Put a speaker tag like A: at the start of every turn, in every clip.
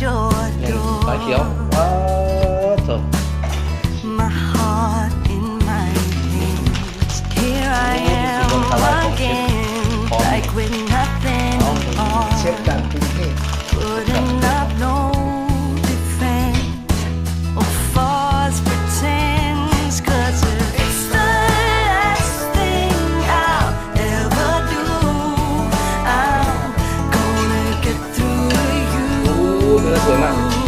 A: door, door.
B: My heart in my hands. Here I am again, like with nothing on.
C: เนื้
A: อสว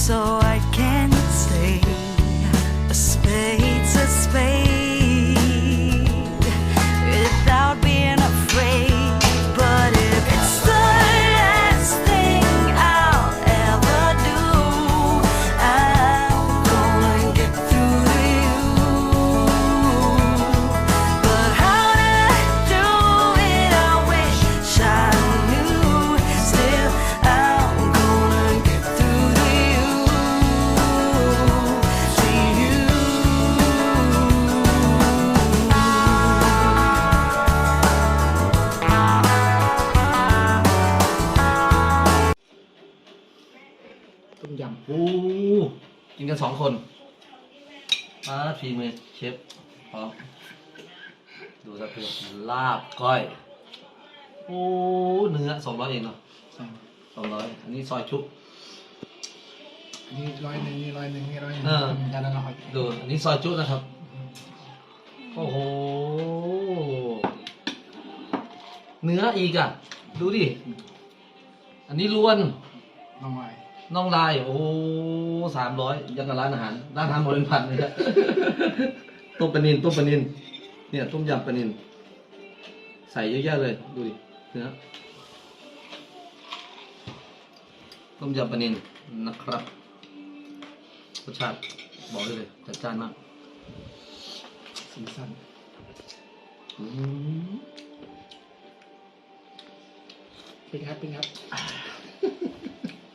B: so
C: ยำ
A: โอ้กินกันสองคนมาฝีมือเชฟพร้อมดูสะเทือนลาบก้อยโอ้เนื้อสองร้อยเองเนาะ
C: ใช่
A: สองร้อยอันนี้ซอยชุบ
C: นี่ร้อยหนึ่งนี่ร้อยหนึ่งนี่ร้อยหนึ่ง
A: เออ
C: จานละร้อย
A: ดูอันนี้ซอยจุนะครับโอ้โหเนื้ออีกอะ ดูดิ อันนี้ล้วน
C: น้องไม้
A: น่องลาย โอ้สามร้อยยังกับร้านอาหาร ร้านอาหารหมดเป็นพันเลยครับต้มปลานินต้มปลานิน เนี่ยต้มยำปลานิน ใส่เยอะแยะเลย ดูดิเนื้อต้มยำปลานินนะครับรสชาติบอกได้เลยจัดจ้านมาก
C: สีสัน
A: อืม
C: เป็นครับเป็นครับ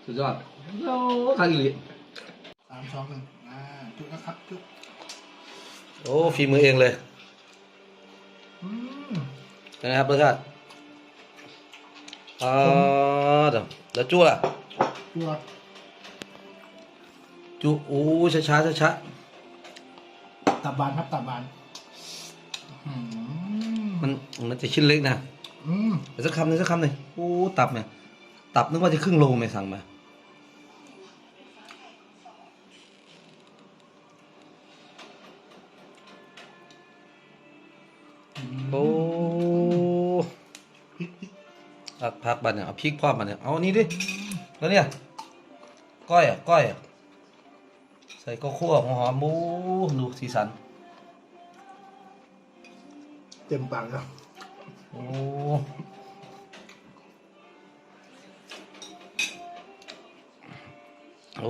A: สุดยอด โอ้คากิลิ
C: สามสองหนึ่งอ่าจุดนะครับจุด
A: โอ้ฝีมือเองเลย
C: อืม
A: นะครับรสชาติอ่าเดี๋ยวแล้วจุ่ล่ะ
C: ตัว
A: จุโอ้ช้าช้าช้าช้า
C: ตับบานครับตับบานอืม
A: ๆมันมันจะชิ้นเล็กนะ
C: อืม
A: เดี๋ยวสักคำหนึ่งสักคำหนึ่งโอ้ตับเนี่ยตับนึกว่าจะครึ่งโลไม่สั่งมา โอ้
C: พริกพริก
A: พักพักบันเนี่ยเอาพริกพร้อมบันเนี่ยเอาอันนี้ดิแล้วเนี่ยก้อยอะก้อยอะใส่ก็คั่วหอมๆบูดูสีสัน
C: เต็มปากแล้ว
A: โอ้